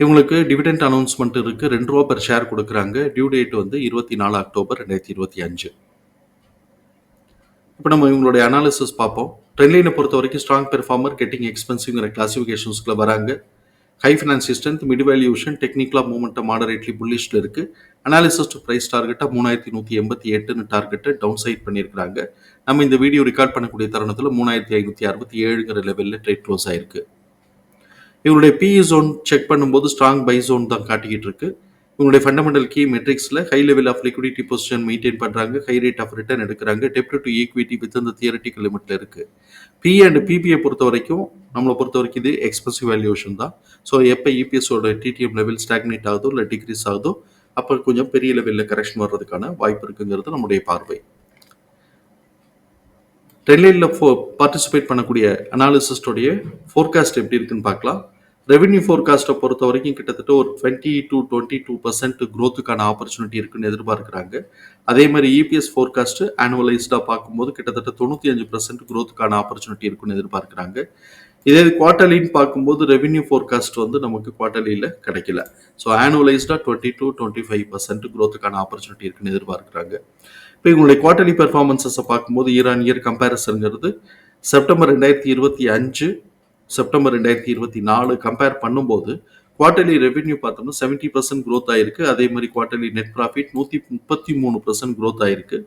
இவங்களுக்கு dividend announcement இருக்குது ரெண்டு ரூபா பெர் ஷேர் கொடுக்குறாங்க. டியூ டேட் வந்து இருபத்தி நாலு அக்டோபர் ரெண்டாயிரத்தி இருபத்தி அஞ்சு. இப்போ நம்ம இவங்களுடைய அனாலிசிஸ் பார்ப்போம். ட்ரெண்ட்லைனை பொறுத்த வரைக்கும் ஸ்ட்ராங் பெர்ஃபார்மர் கெட்டிங் எக்ஸ்பென்சிவ்ங்கிற கிளாசிஃபிகேஷன்ஸ்க்குள்ள வராங்க. High financial strength mid valuation டெக்னிக்கலாக மூமெண்ட்டை மாடரேட்லி புல்லிஷில் இருக்குது அனாலிசிஸ் டு ப்ரைஸ் டார்கெட்டாக மூணாயிரத்தி நூற்றி எண்பத்தி எட்டுன்னு டார்கெட்டை டவுன் சைட் பண்ணியிருக்கிறாங்க. நம்ம இந்த வீடியோ ரெக்கார்ட் பண்ணக்கூடிய தருணத்தில் மூணாயிரத்தி ஐநூற்றி அறுபத்தி ஏழுங்கிற லெவலில் ட்ரேட் க்ளோஸ் ஆயிருக்கு. இவங்களுடைய பிஇ ஜோன் செக் பண்ணும்போது ஸ்ட்ராங் பை ஜோன் தான் காட்டிக்கிட்டு இருக்கு. இவங்களுடைய fundamental key மெட்ரிக்ஸில் high level of liquidity position maintain பண்ணுறாங்க ஹை ரேட் ஆஃப் ரிட்டர்ன் எடுக்கிறாங்க. டெப்ட் டு ஈக்விட்டி வித் இந்த தியரட்டிக்கல் லிமிட்ல இருக்கு. பி அண்ட் பிபிஐ பொறுத்த வரைக்கும் நம்மளை பொறுத்த வரைக்கும் இது எக்ஸ்பென்சிவ் வேல்யூஷன் தான். ஸோ எப்போ இபிஎஸோட டிடிஎம் லெவல் ஸ்டாக்னேட் ஆகுதோ இல்லை டிக்ரீஸ் ஆகுதோ அப்போ கொஞ்சம் பெரிய லெவலில் கரெக்ஷன் வர்றதுக்கான வாய்ப்பு இருக்குங்கிறது நம்முடைய பார்வை. டெல்லியில் ஃபோ பார்ட்டிசிபேட் பண்ணக்கூடிய அனாலிசிஸ்டோடைய ஃபோர்காஸ்ட் எப்படி இருக்குன்னு பார்க்கலாம். ரெவென்யூ ஃபோர்காஸ்ட்டை பொறுத்த வரைக்கும் கிட்டத்தட்ட ஒரு twenty to twenty two percent க்ரோத்துக்கான opportunity இருக்குன்னு எதிர்பார்க்குறாங்க. அதே மாதிரி இபிஎஸ் ஃபோர்காஸ்ட் ஆனுவலைஸ்டாக பார்க்கும்போது கிட்டத்தட்ட தொண்ணூற்றி அஞ்சு பர்சன்ட் க்ரோத்துக்கான ஆப்பர்ச்சுனிட்டி இருக்குன்னு எதிர்பார்க்குறாங்க. இதே குவார்டர்லின்னு பார்க்கும்போது ரெவென்யூ ஃபோர்காஸ்ட் வந்து நமக்கு குவார்டர்லியில் கிடைக்கல. So ஆனுவலைஸ்டாக twenty to twenty five percent க்ரோத்துக்கான opportunity இருக்குன்னு எதிர்பார்க்குறாங்க. இப்போ இவங்களுடைய குவார்டர்லி பெர்ஃபார்மன்ஸஸை பார்க்கும்போது இயர் ஆன் இயர் கம்பேரிசனுங்கிறது செப்டம்பர் ரெண்டாயிரத்தி இருபத்தி அஞ்சு செப்டம்பர் ரெண்டாயிரத்தி இருபத்தி நாலு கம்பேர் பண்ணும்போது குவார்டர்லி ரெவென்யூ பார்த்தோம்னா செவன்ட்டி பர்சன்ட் க்ரோத் ஆயிருக்கு. அதே மாதிரி குவார்டர்லி நெட் ப்ராஃபிட் நூற்றி முப்பத்தி மூணு பர்சன்ட் க்ரோத் ஆயிருக்கு.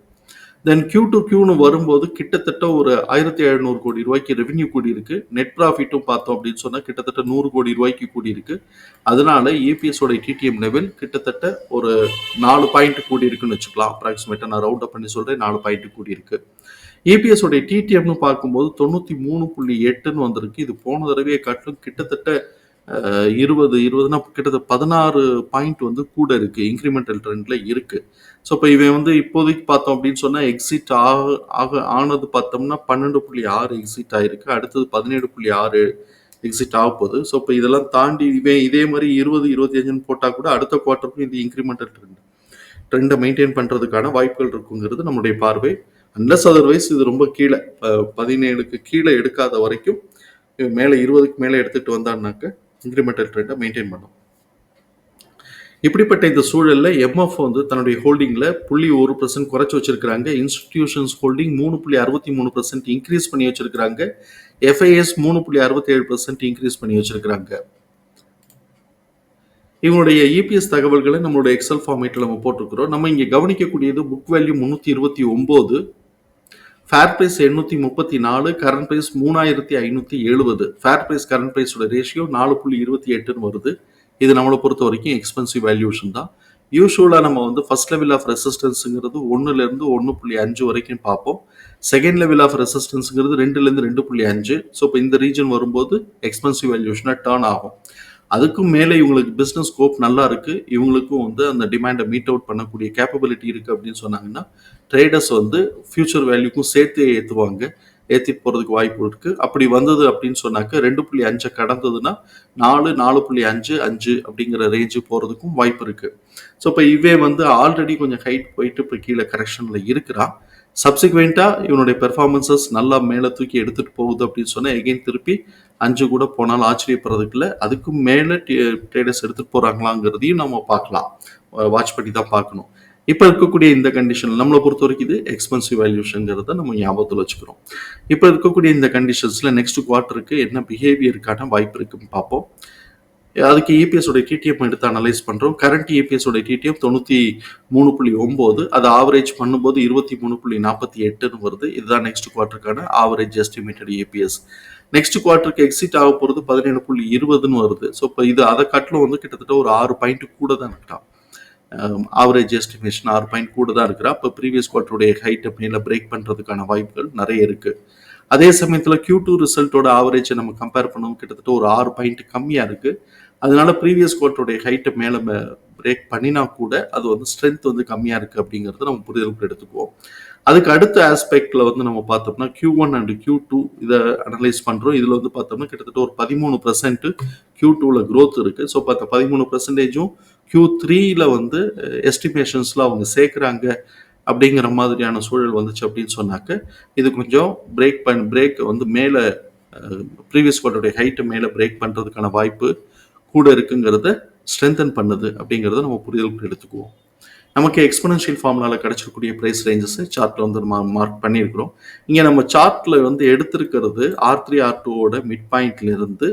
தென் கியூ டு கியூன்னு வரும்போது கிட்டத்தட்ட ஒரு ஆயிரத்தி எழுநூறு கோடி ரூபாய்க்கு ரெவென்யூ கூடி இருக்கு நெட் ப்ராஃபிட்டும் பார்த்தோம் அப்படின்னு சொன்னால் கிட்டத்தட்ட நூறு கோடி ரூபாய்க்கு கூடி இருக்கு அதனால ஏபிஎஸோட டிடிஎம் லெவல் கிட்டத்தட்ட ஒரு நாலு பாயிண்ட் கூடி இருக்குன்னு வச்சுக்கலாம் அப்ராக்சிமேட்டாக நான் ரவுண்ட் அப் பண்ணி சொல்றேன். நாலு பாயிண்ட் கூடி இருக்கு ஏபிஎஸ் உடைய டிடிஎம்னு பார்க்கும்போது தொண்ணூற்றி மூணு புள்ளி எட்டுன்னு வந்திருக்கு. இது போன தடவையை காட்டிலும் கிட்டத்தட்ட இருபது இருபதுனா கிட்டத்தட்ட பதினாறு பாயிண்ட் வந்து கூட இருக்குது இன்க்ரிமெண்டல் ட்ரெண்டில் இருக்குது ஸோ இப்போ இவன் வந்து இப்போதைக்கு பார்த்தோம் அப்படின்னு சொன்னால் எக்ஸிட் ஆக ஆக ஆனது பார்த்தோம்னா பன்னெண்டு புள்ளி ஆறு எக்ஸிட் ஆகிருக்கு அடுத்தது பதினேழு புள்ளி ஆறு எக்ஸிட் ஆக போகுது. ஸோ இப்போ இதெல்லாம் தாண்டி இவன் இதே மாதிரி இருபது இருபத்தி அஞ்சுன்னு போட்டால் கூட அடுத்த குவார்ட்டருக்கும் இது இன்க்ரிமெண்டல் ட்ரெண்ட் ட்ரெண்டை மெயின்டைன் பண்ணுறதுக்கான வாய்ப்புகள் இருக்குங்கிறது நம்முடைய பார்வை. அன்லஸ் அதர்வைஸ் இது ரொம்ப கீழே பதினேழுக்கு கீழே எடுக்காத வரைக்கும் இவன் மேலே இருபதுக்கு மேலே எடுத்துகிட்டு வந்தான்னாக்க இன்க்ரிமெண்டல் ட்ரெண்டை மெயின்டைன் பண்ணும். இப்படிப்பட்ட இந்த சூழலில் எம்எஃப் வந்து தன்னுடைய ஹோல்டிங்கில் புள்ளி ஒரு பர்சன்ட் குறைச்சி வச்சிருக்கிறாங்க. இன்ஸ்டிடியூஷன்ஸ் ஹோல்டிங் மூணு புள்ளி அறுபத்தி மூணு பர்சன்ட் இன்க்ரீஸ் பண்ணி வச்சிருக்கிறாங்க. எஃப்ஐஎஸ் மூணு புள்ளி அறுபத்தி ஏழு பர்சன்ட் இன்க்ரீஸ் பண்ணி வச்சிருக்கிறாங்க. இவங்களுடைய இபிஎஸ் தகவல்களை நம்மளுடைய எக்ஸல் ஃபார்மேட்டில் நம்ம போட்டிருக்கிறோம். நம்ம இங்கே கவனிக்கக்கூடியது புக் வேல்யூ முந்நூற்றி இருபத்தி ஒம்பது. ஃபேர் ப்ரைஸ் எண்ணூற்றி முப்பத்தி நாலு கரண்ட் ப்ரைஸ் மூணாயிரத்தி ஐநூற்றி எழுபது ஃபேர் ப்ரைஸ் கரண்ட் ப்ரைஸோட ரேஷியோ நாலு புள்ளி இருபத்தி எட்டுன்னு வருது. இது நம்மளை பொறுத்த வரைக்கும் எக்ஸ்பென்சிவ் வேல்யூஷன் தான். யூஸ்வலாக நம்ம வந்து ஃபர்ஸ்ட் லெவல் ஆஃப் ரெசிஸ்டன்ஸுங்கிறது ஒன்றுலேருந்து ஒன்று புள்ளி அஞ்சு வரைக்கும் பார்ப்போம். செகண்ட் லெவல் ஆஃப் ரெசிஸ்டன்ஸுங்கிறது ரெண்டுலேருந்து ரெண்டு புள்ளி அஞ்சு. ஸோ இப்போ இந்த ரீஜன் வரும்போது எக்ஸ்பென்சிவ் வேல்யூஷனாக டேர்ன் ஆகும். அதுக்கும் மேலே இவங்களுக்கு பிஸ்னஸ் ஸ்கோப் நல்லா இருக்கு. இவங்களுக்கும் வந்து அந்த டிமாண்டை மீட் அவுட் பண்ணக்கூடிய கேப்பபிலிட்டி இருக்கு அப்படின்னு சொன்னாங்கன்னா ட்ரேடர்ஸ் வந்து ஃபியூச்சர் வேல்யூக்கும் சேர்த்தே ஏற்றுவாங்க ஏற்றிட்டு போகிறதுக்கு வாய்ப்பு இருக்கு. அப்படி வந்தது அப்படின்னு சொன்னாக்க ரெண்டு புள்ளி அஞ்சை கடந்ததுன்னா நாலு நாலு புள்ளி அஞ்சு அஞ்சு அப்படிங்கிற ரேஞ்சு போகிறதுக்கும் வாய்ப்பு இருக்கு. ஸோ இப்போ இவே வந்து ஆல்ரெடி கொஞ்சம் ஹைட் போயிட்டு இப்போ கீழே கரெக்ஷனில் இருக்கிறான். சப்சிக்வெண்ட்டாக இவனுடைய பெர்ஃபார்மன்சஸ் நல்லா மேலே தூக்கி எடுத்துகிட்டு போகுது அப்படின்னு சொன்னால் எகைன் திருப்பி அஞ்சு கூட போனாலும் ஆச்சரியப்படுறதுக்கு இல்லை அதுக்கும் மேலே ட்ரேடர்ஸ் எடுத்துகிட்டு போகிறாங்களாங்கிறதையும் நம்ம பார்க்கலாம். வாட்ச் பண்ணி தான் பார்க்கணும். இப்போ இருக்கக்கூடிய இந்த கண்டிஷன் நம்மளை பொறுத்த வரைக்கும் இது எக்ஸ்பென்சிவ் வேல்யூஷன்ங்கிறத நம்ம ஞாபகத்தில் வச்சுக்கிறோம். இப்போ இருக்கக்கூடிய இந்த கண்டிஷன்ஸில் நெக்ஸ்ட் குவார்ட்டருக்கு என்ன பிஹேவியருக்கான வாய்ப்பு இருக்குன்னு பார்ப்போம். அதுக்கு EPS உடைய டிடிஎம் எடுத்து அனலைஸ் பண்ணுறோம் கரண்ட் EPS உடைய டிடிஎம் தொண்ணூற்றி மூணு புள்ளி ஒம்பது அது ஆவரேஜ் பண்ணும்போது இருபத்தி மூணு புள்ளி நாற்பத்தி எட்டுன்னு வருது. இதுதான் நெக்ஸ்ட் குவார்ட்டருக்கான ஆவரேஜ் எஸ்டிமேட்டட் ஏபிஎஸ் நெக்ஸ்ட் குவார்ட்டருக்கு எக்ஸிட் ஆக போகிறது பதினேழு புள்ளி இருபதுன்னு வருது. ஸோ இப்போ இது அதை காட்டிலும் வந்து கிட்டத்தட்ட ஒரு ஆறு பாயிண்ட் கூட தான் இருக்கலாம் ஆவரேஜ் எஸ்டிமேஷன் ஆறு பாயிண்ட் கூட தான் இருக்கிறா. இப்போ ப்ரீவியஸ் குவார்ட்டருடைய ஹைட்டை மேலே பிரேக் பண்ணுறதுக்கான வாய்ப்புகள் நிறைய இருக்கு. அதே சமயத்தில் கியூ டூ ரிசல்ட்டோட ஆவரேஜை நம்ம கம்பேர் பண்ணுவோம் கிட்டத்தட்ட ஒரு ஆறு பாயிண்ட் கம்மியாக இருக்குது அதனால ப்ரீவியஸ் குவார்ட்டருடைய ஹைட்டை மேலே பிரேக் பண்ணினா கூட அது வந்து ஸ்ட்ரென்த் வந்து கம்மியாக இருக்குது அப்படிங்கிறத நம்ம புரிதலுக்கு எடுத்துக்குவோம். அதுக்கு அடுத்த ஆஸ்பெக்டில் வந்து நம்ம பார்த்தோம்னா Q one and Q two இதை அனலைஸ் பண்ணுறோம் இதில் வந்து பார்த்தோம்னா கிட்டத்தட்ட ஒரு பதிமூணு பர்சன்ட் கியூ டூவில் க்ரோத் இருக்குது ஸோ பார்த்த பதிமூணு பர்சன்டேஜும் கியூ த்ரீயில் வந்து எஸ்டிமேஷன்ஸில் அவங்க சேர்க்குறாங்க. அப்படிங்கிற மாதிரியான சூழல் வந்துச்சு அப்படின்னு சொன்னாக்க இது கொஞ்சம் பிரேக் பண் பிரேக் வந்து மேலே ப்ரீவியஸ் குவார்டருடைய ஹைட்டை மேலே பிரேக் பண்ணுறதுக்கான வாய்ப்பு கூட இருக்குங்கிறத ஸ்ட்ரென்தன் பண்ணுது அப்படிங்கிறத நம்ம புரிதலுக்கு எடுத்துக்குவோம். நமக்கு எக்ஸ்பனன்ஷியல் ஃபார்முலாவில் கிடைச்சிருக்கக்கூடிய ப்ரைஸ் ரேஞ்சஸை சார்ட்டில் வந்து நம்ம மார்க் பண்ணியிருக்கிறோம். இங்கே நம்ம சார்ட்டில் வந்து எடுத்திருக்கிறது ஆர் த்ரீ ஆர் டூவோட மிட் பாயிண்ட்லேருந்து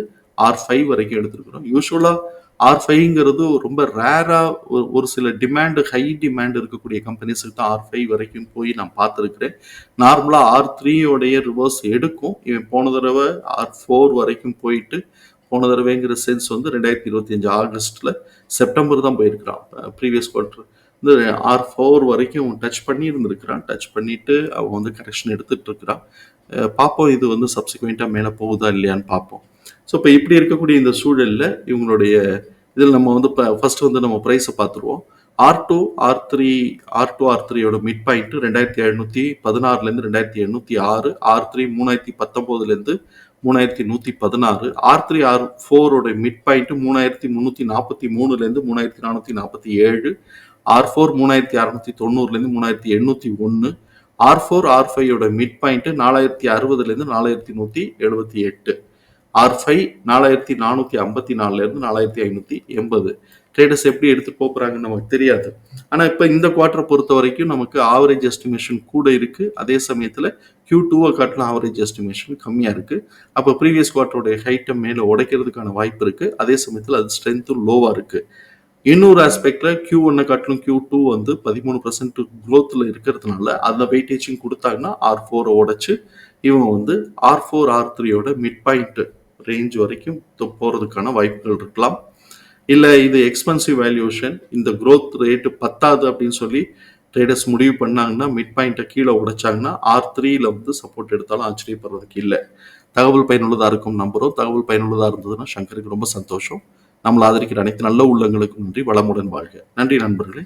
ஆர் ஃபைவ் வரைக்கும் எடுத்திருக்கிறோம். யூஸ்வலாக ஆர் ஃபைவ்ங்கிறது ரொம்ப ரேராக ஒரு சில டிமாண்டு ஹை டிமாண்ட் இருக்கக்கூடிய கம்பெனிஸுக்கு தான் ஆர் ஃபைவ் வரைக்கும் போய் நான் பார்த்துருக்குறேன். நார்மலாக ஆர் த்ரீயோடைய ரிவர்ஸ் எடுக்கும். இவன் போன தடவை ஆர் ஃபோர் வரைக்கும் போயிட்டு போன தடவைங்கிற சென்ஸ் வந்து ரெண்டாயிரத்தி இருபத்தி அஞ்சு ஆகஸ்ட்டில் செப்டம்பர் தான் போயிருக்கிறான். ப்ரீவியஸ் குவார்டர் இந்த ஆர் ஃபோர் வரைக்கும் டச் பண்ணி இருந்திருக்கிறான் டச் பண்ணிட்டு அவன் வந்து கரெக்ஷன் எடுத்துகிட்டு இருக்கிறான். பார்ப்போம் இது வந்து சப்சிக்வெண்ட்டாக மேலே போகுதா இல்லையான்னு பார்ப்போம். ஸோ இப்போ இப்படி இருக்கக்கூடிய இந்த சூழலில் இவங்களுடைய இதில் நம்ம வந்து இப்போ ஃபர்ஸ்ட் வந்து நம்ம ப்ரைஸை பார்த்துருவோம். R two R three R two R த்ரீயோட மிட் பாயிண்ட்டு ரெண்டாயிரத்தி எழுநூற்றி பதினாறுலேருந்து ரெண்டாயிரத்தி எண்ணூற்றி ஆறு ஆர் த்ரீ மூணாயிரத்தி பத்தொம்போதுலேருந்து மூணாயிரத்தி நூற்றி பதினாறு ஆர் த்ரீ ஆர் ஃபோரோட மிட் பாயிண்ட்டு மூணாயிரத்தி முந்நூற்றி நாற்பத்தி மூணுலேருந்து மூணாயிரத்தி நானூற்றி நாற்பத்தி ஏழு ஆர் ஃபோர் மூணாயிரத்தி அறநூற்றி தொண்ணூறுலேருந்து மூணாயிரத்தி எண்ணூற்றி ஒன்று ஆர் ஃபோர் ஆர் ஃபைவோட மிட் பாயிண்ட்டு நாலாயிரத்தி அறுபதுலேருந்து நாலாயிரத்தி நூற்றி எழுபத்தி எட்டு. ஆர் ஃபைவ் நாலாயிரத்தி நானூற்றி ஐம்பத்தி நாலுலேருந்து நாலாயிரத்தி ஐநூற்றி எண்பது. ட்ரேடர்ஸ் எப்படி எடுத்து போகிறாங்கன்னு நமக்கு தெரியாது. ஆனால் இப்போ இந்த குவார்ட்டரை பொறுத்த வரைக்கும் நமக்கு ஆவரேஜ் எஸ்டிமேஷன் கூட இருக்குது அதே சமயத்தில் கியூ டூவை காட்டிலும் ஆவரேஜ் எஸ்டிமேஷன் கம்மியாக இருக்குது அப்போ ப்ரீவியஸ் குவார்ட்டருடைய ஹைட்டை மேலே உடைக்கிறதுக்கான வாய்ப்பு இருக்குது அதே சமயத்தில் அது ஸ்ட்ரென்த்தும் லோவாக இருக்குது இன்னொரு ஆஸ்பெக்ட்ல கியூ ஒன்னை காட்டிலும் கியூ டூ வந்து பதிமூணு பர்சன்ட் க்ரோத்தில் இருக்கிறதுனால அந்த வெயிட்டேஜிங் கொடுத்தாங்கன்னா ஆர் ஃபோரை உடச்சு இவன் வந்து ஆர் ஃபோர் ஆர் த்ரீயோட மிட் பாயிண்ட் ரேஞ்ச் வரைக்கும் போகிறதுக்கான வாய்ப்புகள் இருக்கலாம். இல்லை இது எக்ஸ்பென்சிவ் வேல்யூஷன் இந்த க்ரோத் ரேட்டு பத்தாது அப்படின்னு சொல்லி ட்ரேடர்ஸ் முடிவு பண்ணாங்கன்னா மிட் பாயிண்ட்டை கீழே உடைச்சாங்கன்னா ஆர் த்ரீல வந்து சப்போர்ட் எடுத்தாலும் ஆச்சரியப்படுறதுக்கு இல்லை. தகவல் பயனுள்ளதாக இருக்கும் நம்புகிறோம் தகவல் பயனுள்ளதாக இருந்ததுன்னா சங்கருக்கு ரொம்ப சந்தோஷம். நம்மளை ஆதரிக்கிற அனைத்து நல்ல உள்ளங்களுக்கும் நன்றி. வளமுடன் வாழ்க. நன்றி நண்பர்களே.